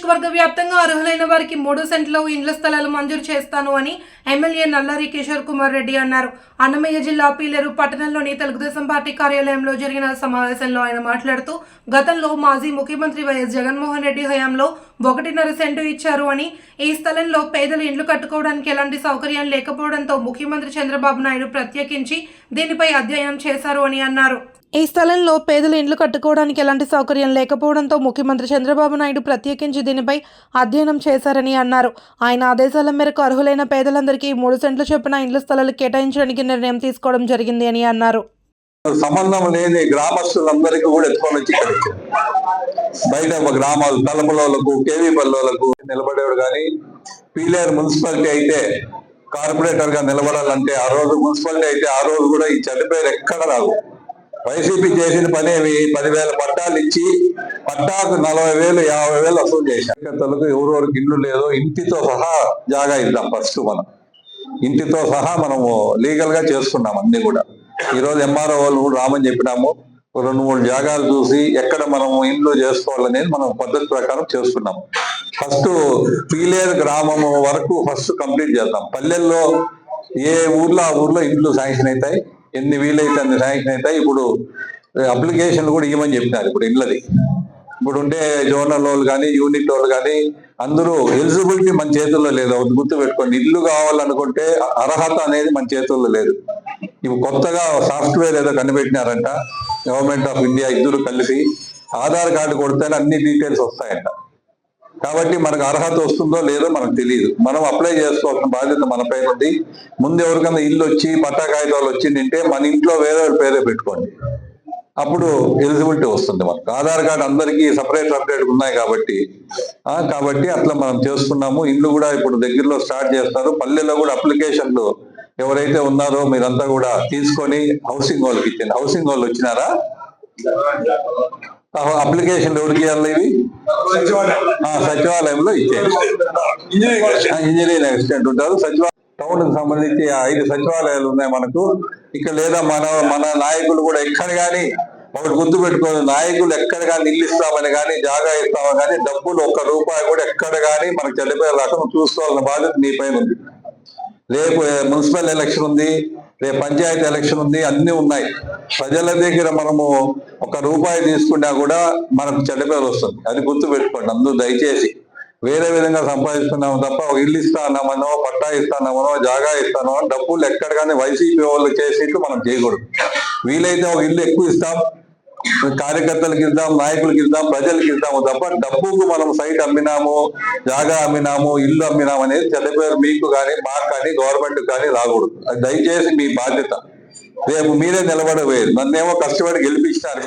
నియోజకవర్గ వ్యాప్తంగా అర్హులైన వారికి మూడు సెంట్లో ఇండ్ల స్థలాలు మంజూరు చేస్తాను అని ఎమ్మెల్యే నల్లారి కిషోర్ కుమార్ రెడ్డి అన్నారు. అన్నమయ్య జిల్లా పీలేరు పట్టణంలోని తెలుగుదేశం పార్టీ కార్యాలయంలో జరిగిన సమావేశంలో ఆయన మాట్లాడుతూ గతంలో మాజీ ముఖ్యమంత్రి వైఎస్ జగన్మోహన్ రెడ్డి హయాంలో ఒకటిన్నర సెంటు ఇచ్చారు అని ఈ స్థలంలో పేదలు ఇండ్లు కట్టుకోవడానికి ఎలాంటి సౌకర్యం లేకపోవడంతో ముఖ్యమంత్రి చంద్రబాబు నాయుడు ప్రత్యేకించి దీనిపై అధ్యయనం చేశారు అని అన్నారు. ఈ స్థలంలో పేదలు ఇండ్లు కట్టుకోవడానికి ఎలాంటి సౌకర్యం లేకపోవడంతో ముఖ్యమంత్రి చంద్రబాబు నాయుడు ప్రత్యేకించి దీనిపై అధ్యయనం చేశారని అన్నారు. ఆయన ఆదేశాల మేరకు అర్హులైన పేదలందరికీ మూడు సెంట్లు చొప్పున ఇండ్ల స్థలాలు కేటాయించడానికి నిర్ణయం తీసుకోవడం జరిగింది అని అన్నారు. సంబంధం లేని గ్రామస్తులందరికీ కూడా ఎత్తుకొని వచ్చి బయట గ్రామాలు తలపలోళ్ళకు కేవీ పల్లెలకు నిలబడేవాడు కానీ పీలేరు మున్సిపాలిటీ అయితే కార్పొరేటర్గా నిలబడాలంటే ఆ రోజు మున్సిపాలిటీ అయితే ఆ రోజు కూడా ఈ చెడ్డ పేరు ఎక్కడ రాదు. వైసీపీ చేసిన పని పదివేల పట్టాలు ఇచ్చి పట్టాకు నలభై వేలు యాభై వేలు వసూలు చేశారు. తలకు ఎవరెవరికి ఇల్లు లేదో ఇంటితో సహా జాగా ఇద్దాం ఫస్ట్ మనం. ఇంటితో సహా మనము లీగల్గా చేసుకున్నాం అన్ని కూడా. ఈ రోజు ఎంఆర్ఓ వాళ్ళు కూడా రామని చెప్పినాము. రెండు మూడు జాగాలు చూసి ఎక్కడ మనము ఇండ్లు చేసుకోవాలనేది మనం పద్ధతి ప్రకారం చేసుకున్నాము ఫస్ట్ పీలేరు గ్రామం వరకు ఫస్ట్ కంప్లీట్ చేద్దాం. పల్లెల్లో ఏ ఊర్లో ఆ ఊర్లో ఇండ్లు శాంక్షన్ అవుతాయి? ఎన్ని వీలైతే అన్ని శాంక్షన్ అవుతాయి ఇప్పుడు అప్లికేషన్లు కూడా ఇవ్వమని చెప్పినారు ఇప్పుడు ఇళ్ళది. ఇప్పుడు ఉండే జోనల్ వాళ్ళు కానీ యూనిట్ వాళ్ళు కానీ అందరూ ఎలిజిబిలిటీ మన చేతుల్లో లేదు. ఒకటి గుర్తు పెట్టుకోండి ఇల్లు కావాలనుకుంటే అర్హత అనేది మన చేతుల్లో లేదు. ఇప్పుడు కొత్తగా సాఫ్ట్వేర్ ఏదో కనిపెట్టినారంట గవర్నమెంట్ ఆఫ్ ఇండియా ఇద్దరు కలిపి ఆధార్ కార్డు కొడితేనే అన్ని డీటెయిల్స్ వస్తాయంట. కాబట్టి మనకు అర్హత వస్తుందో లేదో మనకు తెలియదు. మనం అప్లై చేసుకోవాల్సిన బాధ్యత మన పైన ఉంది. ముందు ఎవరికైనా ఇల్లు వచ్చి పట్టా కాగితాలు వచ్చిందంటే మన ఇంట్లో వేరే వాళ్ళ పేరే పెట్టుకోండి. అప్పుడు ఎలిజిబిలిటీ వస్తుంది మనకు. ఆధార్ కార్డు అందరికీ సపరేట్ అప్డేట్ ఉన్నాయి కాబట్టి కాబట్టి అట్లా మనం చేసుకున్నాము. ఇల్లు కూడా ఇప్పుడు దగ్గరలో స్టార్ట్ చేస్తారు. పల్లెల్లో కూడా అప్లికేషన్లు ఎవరైతే ఉన్నారో మీరంతా కూడా తీసుకొని హౌసింగ్ వాళ్ళకి ఇచ్చింది హౌసింగ్ వాళ్ళు వచ్చినారా? అప్లికేషన్ ఎవరికి ఇవ్వాలి ఇవి సచివాలయంలో ఇచ్చేయండి. Engineering assistant. ఉంటారు. సచివాలయం టౌన్కి సంబంధించి ఐదు సచివాలయాలు ఉన్నాయి మనకు. ఇక్కడ లేదా మన మన నాయకులు కూడా ఎక్కడ కానీ ఒకటి గుర్తు పెట్టుకోవాలి. నాయకులు ఎక్కడ కానీ ఇల్లు ఇస్తామని కానీ జాగా ఇస్తామని కానీ డబ్బులు ఒక్క రూపాయి కూడా ఎక్కడ కానీ మనకు చెల్లిపోయే రకం చూసుకోవాలన్న బాధ్యత మీ పైన ఉంది. రేపు మున్సిపల్ ఎలక్షన్ ఉంది. రేపు పంచాయతీ ఎలక్షన్ ఉంది అన్ని ఉన్నాయి. ప్రజల దగ్గర మనము ఒక రూపాయి తీసుకున్నా కూడా మనకు చెడ్డ పేరు వస్తుంది. అది గుర్తు పెట్టుకోండి అందరూ దయచేసి. వేరే విధంగా సంపాదిస్తున్నాము తప్ప ఒక ఇల్లు ఇస్తానమనో పట్టా ఇస్తానమనో జాగా ఇస్తానో డబ్బులు ఎక్కడ కానీ వైసీపీ వాళ్ళు చేసేట్లు మనం చేయకూడదు. వీలైతే ఒక ఇల్లు ఎక్కువ ఇస్తాం కార్యకర్తలకు ఇద్దాం నాయకులకు ఇద్దాం ప్రజలకు ఇద్దాము తప్ప డబ్బుకు మనం సైట్ అమ్మినాము జాగా అమ్మినాము ఇల్లు అమ్మినాము అనేది చెడ్డ మీకు కానీ మాకు కానీ గవర్నమెంట్ కానీ రాకూడదు. అది దయచేసి మీ బాధ్యత. రేపు మీరే నిలబడబోయేది నన్నేమో కష్టపడి గెలిపించినారు